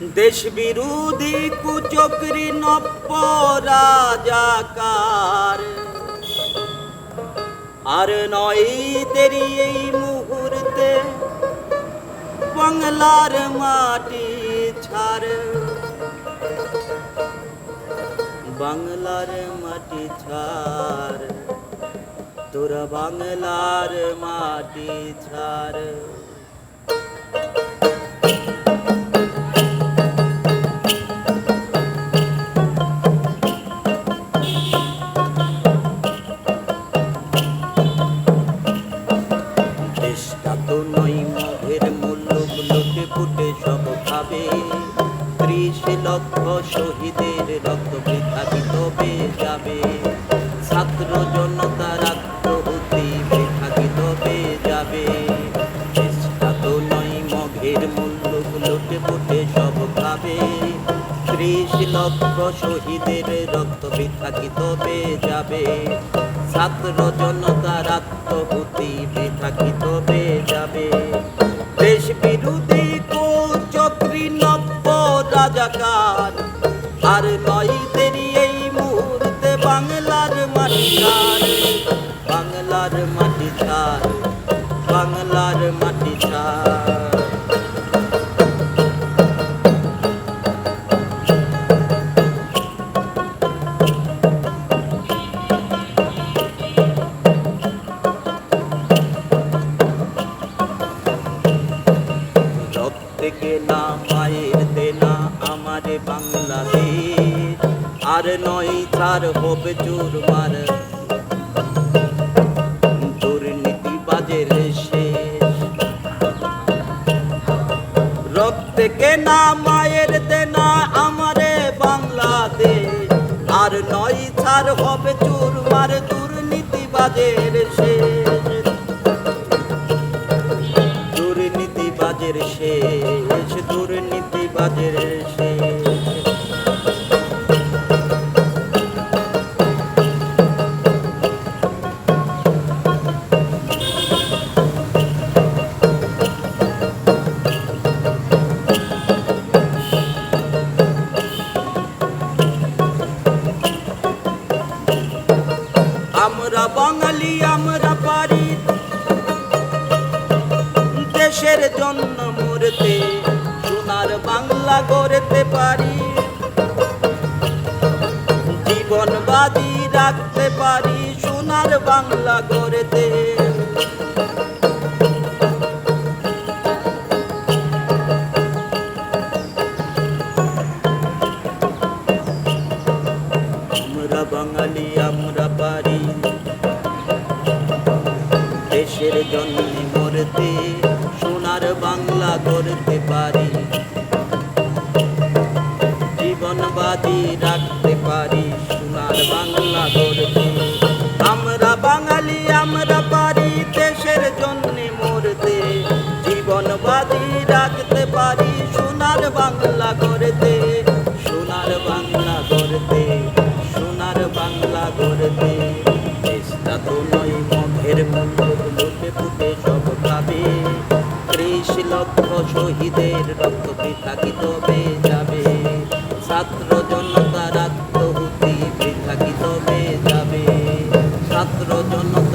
দেশ বিরোধী কুচক্রি নব্য রাজাকার আর নয় দেরি এই মুহূর্তে বাংলার মাটি ছাড়। বাংলার মাটি ছাড়, তোরা বাংলার মাটি ছাড়। ত্রিশ লক্ষ শহীদের রক্ত বৃথা তবে যাবে। ছাত্র জনতার আত্মহতি বৃথা তবে যাবে। চেষ্টা তো নয় মঘের মূল্য লুটে ফুটে সব খাবে। ত্রিশ লক্ষ শহীদের রক্ত বৃথা তবে যাবে। ছাত্র জনতার আত্মভূতি বৃথা তবে যাবে। রাজাকার আর নয় দেরি এই মুহূর্তে বাংলার মাটি বাংলার মাটি বাংলার মাটি মায়ের দেনা আমারে বাংলাদেশ। আর নয় ছাড় হবে চোর মার। দুর্নীতিবাজের শেষ। রক্তে কেনা মায়ের দেনা আমারে বাংলাদেশ। আর নয় ছাড় হবে চোর মার দুর্নীতিবাজের শেষ। দুর্নীতিবাজের শেষ দুর্নীতিবাজের শেষ। বাঙালি আমরা পারি। দেশের জন্য মরতে, সোনার বাংলা গড়তে পারি। জীবন বাজি রাখতে পারি, সোনার বাংলা গড়তে। আমরা বাঙালি, আমরা জন্য মরতে, সোনার বাংলা গড়তে পারি। জীবন বাজি রাখতে পারি, সোনার বাংলা গড়তে আমরা বাঙালি, আমরা পারি দেশের জন্য মরতে। জীবন বাজি রাখতে পারি, সোনার বাংলা গড়তে সোনার বাংলা গড়তে সোনার বাংলা গড়তে চেষ্টা তো নয় মখের মূল্য শহীদের রক্ত বৃথা কি তবে যাবে। ছাত্র জনতার আত্মহুতি বৃথা কি তবে যাবে। ছাত্র জনতা